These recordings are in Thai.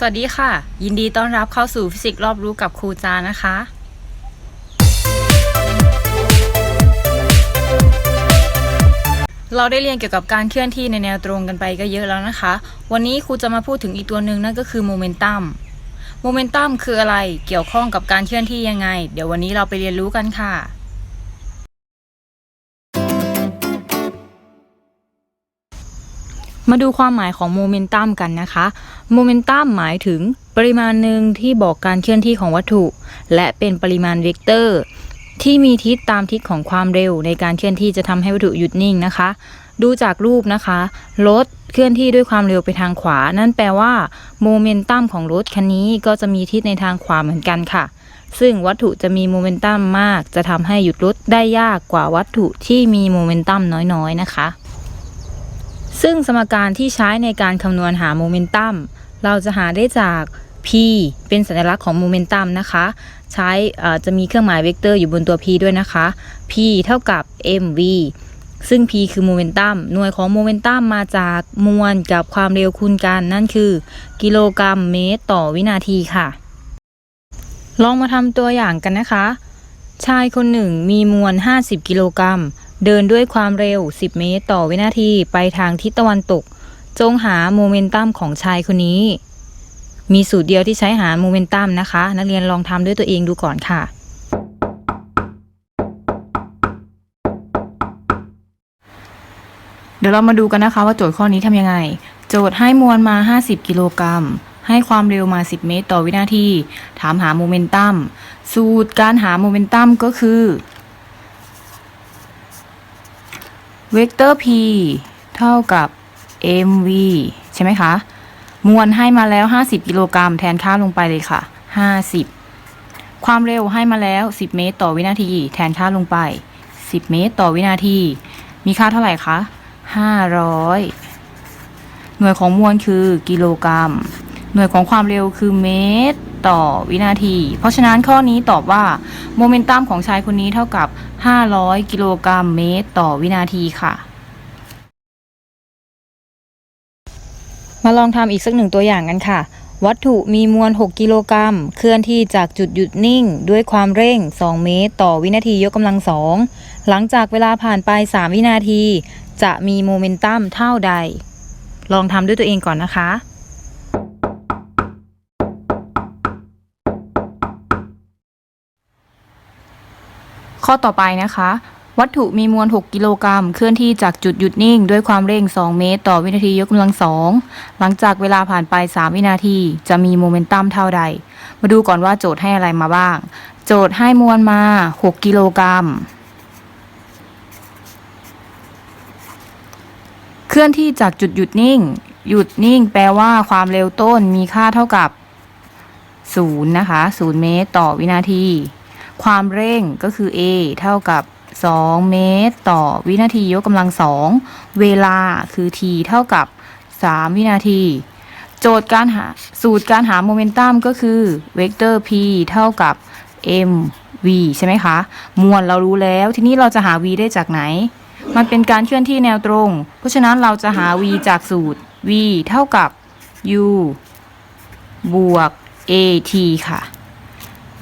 สวัสดีค่ะ ยินดีต้อนรับเข้าสู่ฟิสิกส์รอบรู้กับครูจานะคะ เราได้เรียนเกี่ยวกับการเคลื่อนที่ในแนวตรงกันไปก็เยอะแล้วนะคะ วันนี้ครูจะมาพูดถึงอีกตัวหนึ่งนั่นก็คือโมเมนตัมโมเมนตัมคืออะไรเกี่ยวข้องกับการเคลื่อนที่ยังไง เดี๋ยววันนี้เราไปเรียนรู้กันค่ะ มาดูความหมายของโมเมนตัมกันนะคะ โมเมนตัมหมายถึงปริมาณหนึ่งที่บอกการเคลื่อนที่ของวัตถุ และเป็นปริมาณเวกเตอร์ ที่มีทิศตามทิศของความเร็ว ในการเคลื่อนที่จะทำให้วัตถุหยุดนิ่งนะคะ ดูจากรูปนะคะรถเคลื่อนที่ด้วยความเร็วไปทางขวา นั่นแปลว่าโมเมนตัมของรถคันนี้ก็จะมีทิศในทางขวาเหมือนกันค่ะ ซึ่งวัตถุจะมีโมเมนตัมมาก จะทำให้หยุดรถได้ยากกว่าวัตถุที่มีโมเมนตัมน้อยๆนะคะ ซึ่งสมการที่ใช้ในการคำนวณหาโมเมนตัมเราจะหาได้จาก p เป็นสัญลักษณ์ของโมเมนตัมนะคะ ใช้จะมีเครื่องหมายเวกเตอร์อยู่บนตัว p ด้วยนะคะ p เท่ากับ mv ซึ่ง p คือโมเมนตัมหน่วยของโมเมนตัมมาจากมวลกับความเร็วคูณกัน นั่นคือ กิโลกรัมเมตรต่อวินาทีค่ะ ลองมาทำตัวอย่างกันนะคะ ชายคนหนึ่งมีมวล 50 กิโลกรัม เดินด้วยความเร็ว 10 เมตรต่อวินาทีไปทางทิศตะวันตก จงหาโมเมนตัมของชายคนนี้ มีสูตรเดียวที่ใช้หาโมเมนตัมนะคะ นักเรียนลองทำด้วยตัวเองดูก่อนค่ะ เดี๋ยวเรามาดูกันนะคะว่าโจทย์ข้อนี้ทำยังไง โจทย์ให้มวลมา 50 กิโลกรัมให้ความเร็วมา 10 เมตรต่อวินาที ถามหาโมเมนตัม สูตรการหาโมเมนตัมก็คือ เวกเตอร์ p เท่ากับ mv ใช่ไหมคะ มวลให้มาแล้ว 50 กิโลกรัมแทนค่าลงไปเลยค่ะ 50 ความเร็วให้มาแล้ว 10 เมตรต่อวินาที แทนค่าลงไป 10 เมตรต่อวินาที มีค่าเท่าไหร่คะ 500 หน่วยของมวลคือกิโลกรัม หน่วยของความเร็วคือเมตร ต่อวินาที เพราะฉะนั้นข้อนี้ตอบว่าโมเมนตัมของชายคนนี้เท่ากับ 500 กิโลกรัมเมตร ต่อวินาทีค่ะ มาลองทำอีกสักหนึ่งตัวอย่างกันค่ะ วัตถุมีมวล 6 กิโลกรัม เคลื่อนที่จากจุดหยุดนิ่ง ด้วยความเร่ง 2 เมตร ต่อวินาทียกกำลังสองหลังจากเวลาผ่านไป 3 วินาที จะมีโมเมนตัมเท่าใด ลองทำด้วยตัวเองก่อนนะคะ ข้อต่อไปนะคะ วัตถุมีมวล 6 กิโลกรัม เคลื่อนที่จากจุดหยุดนิ่ง ด้วยความเร่ง 2 เมตร ต่อวินาทียกกำลังสองหลังจากเวลาผ่านไป 3 วินาที จะมีโมเมนตัมเท่าใด มาดูก่อนว่าโจทย์ให้อะไรมาบ้าง โจทย์ให้มวลมา 6 กิโลกรัมเคลื่อนที่จากจุดหยุดนิ่ง หยุดนิ่ง แปลว่าความเร็วต้นมีค่าเท่ากับ 0 นะคะ 0 เมตร ต่อวินาที ความเร่งก็คือ a เท่ากับ 2 เมตร ต่อวินาทียกกำลังสองเวลาคือ t เท่ากับ 3 วินาที โจทย์การหาสูตรการหาโมเมนตัมก็คือเวกเตอร์ p เท่ากับ m v ใช่ไหมคะ มวลเรารู้แล้ว ทีนี้เราจะหา v ได้จากไหน มันเป็นการเคลื่อนที่แนวตรง เพราะฉะนั้นเราจะหา v จากสูตร v เท่ากับ u บวก at ค่ะ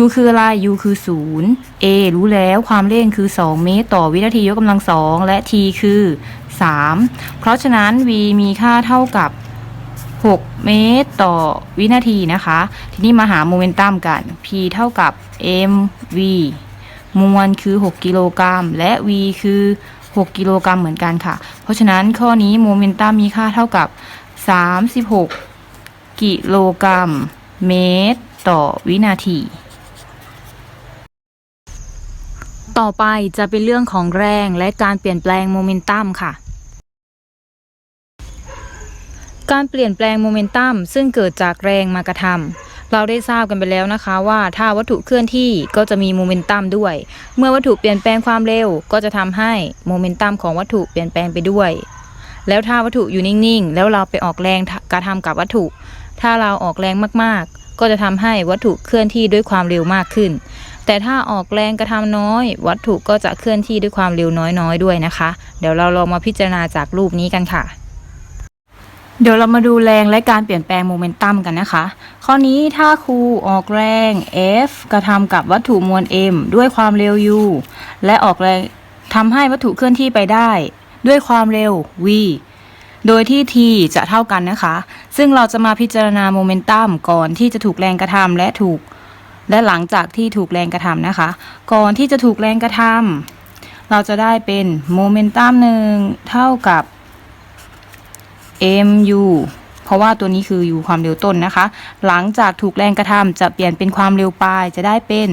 u คืออะไร u คือ 0 a รู้แล้วความเร่งคือ 2 เมตร ต่อวินาทียกกำลังสองและ t คือ 3 เพราะฉะนั้น v มีค่าเท่ากับ 6 เมตร ต่อวินาทีนะคะ ทีนี้มาหาโมเมนตัมกัน p เท่ากับ mv มวลคือ 6 กิโลกรัม และ v คือ 6 กิโลกรัมเหมือนกันค่ะ เพราะฉะนั้นข้อนี้โมเมนตัมมีค่าเท่ากับ 36 กิโลกรัม เมตร ต่อวินาที ต่อไปจะเป็นเรื่องของแรงและการเปลี่ยนแปลงโมเมนตัมค่ะ การเปลี่ยนแปลงโมเมนตัมซึ่งเกิดจากแรงมากระทำเราได้ทราบกันไปแล้วนะคะว่าถ้าวัตถุเคลื่อนที่ก็จะมีโมเมนตัมด้วย เมื่อวัตถุเปลี่ยนแปลงความเร็วก็จะทำให้โมเมนตัมของวัตถุเปลี่ยนแปลงไปด้วย แล้วถ้าวัตถุอยู่นิ่งๆ แล้วเราไปออกแรงกระทำกับวัตถุ ถ้าเราออกแรงมากๆ ก็จะทำให้วัตถุเคลื่อนที่ด้วยความเร็วมากขึ้น แต่ถ้าออกแรงกระทำน้อย วัตถุก็จะเคลื่อนที่ด้วยความเร็วน้อยๆด้วยนะคะ เดี๋ยวเราลองมาพิจารณาจากรูปนี้กันค่ะเดี๋ยวเรามาดูแรงและการเปลี่ยนแปลงโมเมนตัมกันนะคะ ข้อนี้ถ้าครูออกแรง F กระทำกับวัตถุมวล m ด้วยความเร็ว u และออกแรงทำให้วัตถุเคลื่อนที่ไปได้ ด้วยความเร็ว v โดยที่ t จะเท่ากันนะคะ ซึ่งเราจะมาพิจารณาโมเมนตัมก่อนที่จะถูกแรงกระทำและถูก และหลังจากที่ถูกแรงกระทำนะคะ ก่อนที่จะถูกแรงกระทำเราจะได้เป็นโมเมนตัมหนึ่งเท่ากับ mu เพราะว่าตัวนี้คือ u ความเร็วต้นนะคะ หลังจากถูกแรงกระทำจะเปลี่ยนเป็นความเร็วปลายจะได้เป็น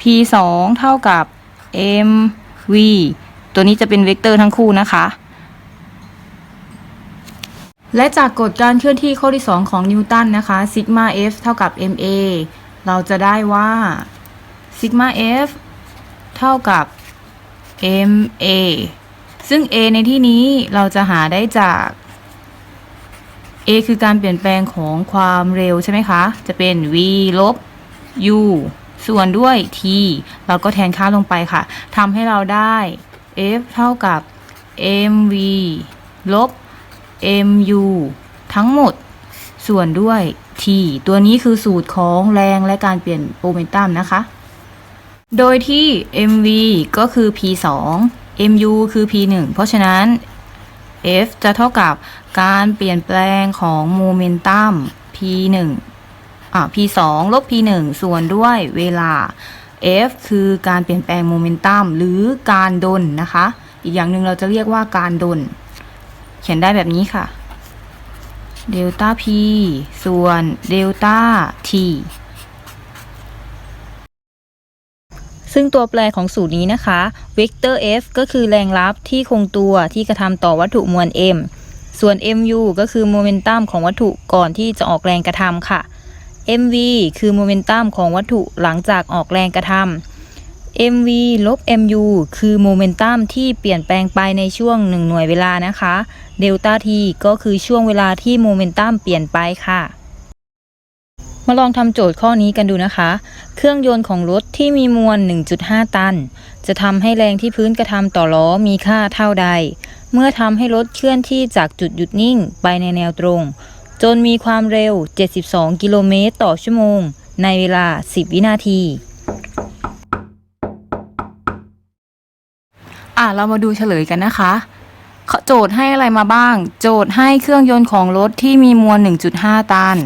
p 2เท่ากับ mv ตัวนี้จะเป็นเวกเตอร์ทั้งคู่นะคะ และจากกฎการเคลื่อนที่ข้อที่ 2 ของนิวตันนะคะซิกมา f เท่ากับ ma เราจะได้ว่าซิกมา f เท่ากับ ma ซึ่ง a ในที่นี้เราจะหาได้จาก a คือการเปลี่ยนแปลงของความเร็วใช่ไหมคะ จะเป็น v ลบ u ส่วนด้วย t เราก็แทนค่าลงไปค่ะทำให้เราได้ f เท่ากับ mv ลบ mu ทั้งหมด ส่วนด้วย t ตัวนี้คือสูตรของแรงและการเปลี่ยนโมเมนตัมนะคะ โดยที่ mv ก็คือ p 2 mu คือ p 1เพราะฉะนั้น f จะเท่ากับการเปลี่ยนแปลงของโมเมนตัม p 1อ่า p 2ลบ p 1ส่วนด้วยเวลา f คือการเปลี่ยนแปลงโมเมนตัมหรือการดลนะคะ อีกอย่างหนึ่งเราจะเรียกว่าการดล เขียนได้แบบนี้ค่ะเดลต้า p ส่วนเดลต้า t ซึ่งตัวแปรของสูตรนี้นะคะเวกเตอร์ f ก็คือแรงลับที่คงตัวที่กระทำต่อวัตถุมวล m ส่วน mu ก็คือโมเมนตัมของวัตถุก่อนที่จะออกแรงกระทำค่ะ mv คือโมเมนตัมของวัตถุหลังจากออกแรงกระทำ mv ลบ mu คือโมเมนตัมที่เปลี่ยนแปลงไปในช่วงหนึ่งหน่วยเวลานะคะเดลต้า t ก็คือช่วงเวลาที่โมเมนตัมเปลี่ยนไปค่ะ มาลองทำโจทย์ข้อนี้กันดูนะคะ เครื่องยนต์ของรถที่มีมวล 1.5 ตัน จะทำให้แรงที่พื้นกระทำต่อล้อมีค่าเท่าใด เมื่อทำให้รถเคลื่อนที่จากจุดหยุดนิ่งไปในแนวตรง จนมีความเร็ว 72 กิโลเมตรต่อชั่วโมง ในเวลา 10 วินาที อะเรามาดูเฉลยกันนะคะโจทย์ให้อะไรมาบ้าง โจทย์ให้เครื่องยนต์ของรถที่มีมวล 1.5 ตัน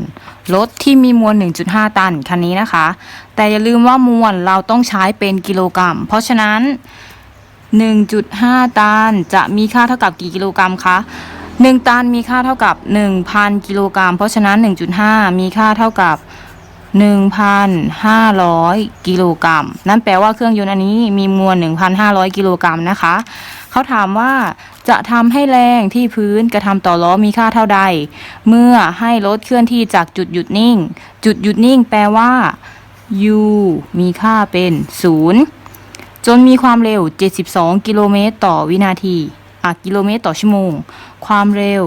รถที่มีมวล 1.5 ตันคันนี้นะคะ แต่อย่าลืมว่ามวลเราต้องใช้เป็นกิโลกรัม เพราะฉะนั้น 1.5 ตันจะมีค่าเท่ากับกี่กิโลกรัมคะ 1 ตันมีค่าเท่ากับ 1,000 กิโลกรัม เพราะฉะนั้น 1.5 มีค่าเท่ากับ 1,500 กิโลกรัม นั่นแปลว่าเครื่องยนต์อันนี้มีมวล 1,500 กิโลกรัมนะคะ เขาถามว่าจะทำให้แรงที่พื้นกระทำต่อล้อมีค่าเท่าใด เมื่อให้รถเคลื่อนที่จากจุดหยุดนิ่ง จุดหยุดนิ่งแปลว่า u มีค่าเป็น 0 จนมีความเร็ว 72 กิโลเมตรต่อวินาทีอะกิโลเมตรต่อชั่วโมง ความเร็ว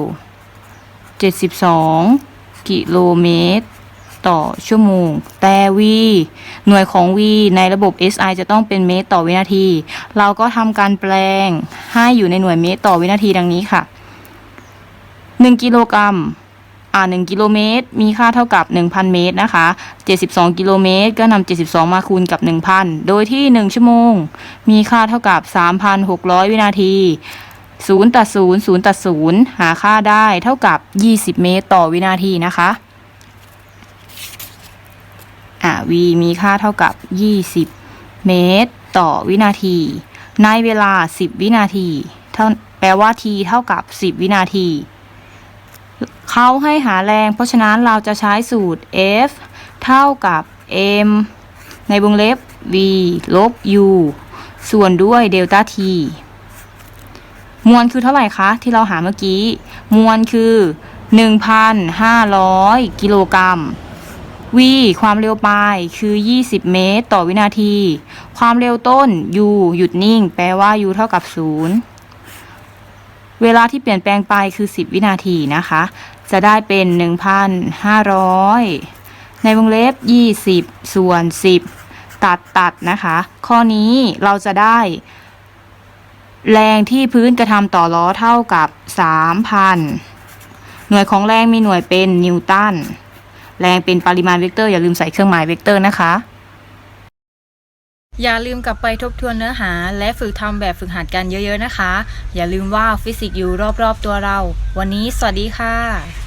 72 กิโลเมตร ต่อชั่วโมง แต่ v หน่วยของ v ในระบบ SI จะต้องเป็นเมตรต่อวินาที เราก็ทำการแปลงให้อยู่ในหน่วยเมตรต่อวินาทีดังนี้ค่ะ 1 กิโลกรัมอ่า1กิโลเมตร มีค่าเท่ากับ 1,000 เมตรนะคะ 72 กิโลเมตร ก็นำ72 มาคูณกับ 1,000 โดยที่ 1 ชั่วโมง มีค่าเท่ากับ 3,600 วินาที 0 ตัด 0 0 ตัด 0 หาค่าได้เท่ากับ 20 เมตรต่อวินาทีนะคะ v มีค่าเท่ากับ 20 เมตร ต่อวินาที ในเวลา 10 วินาทีเท่าแปลว่า t เท่ากับ 10 วินาที เขาให้หาแรง เพราะฉะนั้นเราจะใช้สูตร F เท่ากับ m ในวงเล็บ v ลบ u ส่วนด้วยเดลต้า t มวลคือเท่าไหร่คะ ที่เราหาเมื่อกี้ มวลคือ 1,500 กิโลกรัม v ความเร็วปลายคือ 20 เมตร ต่อวินาที ความเร็วต้น u หยุดนิ่ง แปลว่า u เท่ากับ 0 เวลาที่เปลี่ยนแปลงไปคือ 10 วินาทีนะคะ จะได้เป็น 1,500 ในวงเล็บ 20 ส่วน 10 ตัดตัดนะคะ ข้อนี้เราจะได้ แรงที่พื้นกระทำต่อล้อเท่ากับ 3,000 หน่วยของแรงมีหน่วยเป็นนิวตัน แรงเป็นปริมาณเวกเตอร์อย่าลืมใส่เครื่องหมายเวกเตอร์นะคะ อย่าลืมกลับไปทบทวนเนื้อหา และฝึกทำแบบฝึกหัดกันเยอะๆนะคะ อย่าลืมว่าฟิสิกส์อยู่รอบๆตัวเรา วันนี้สวัสดีค่ะ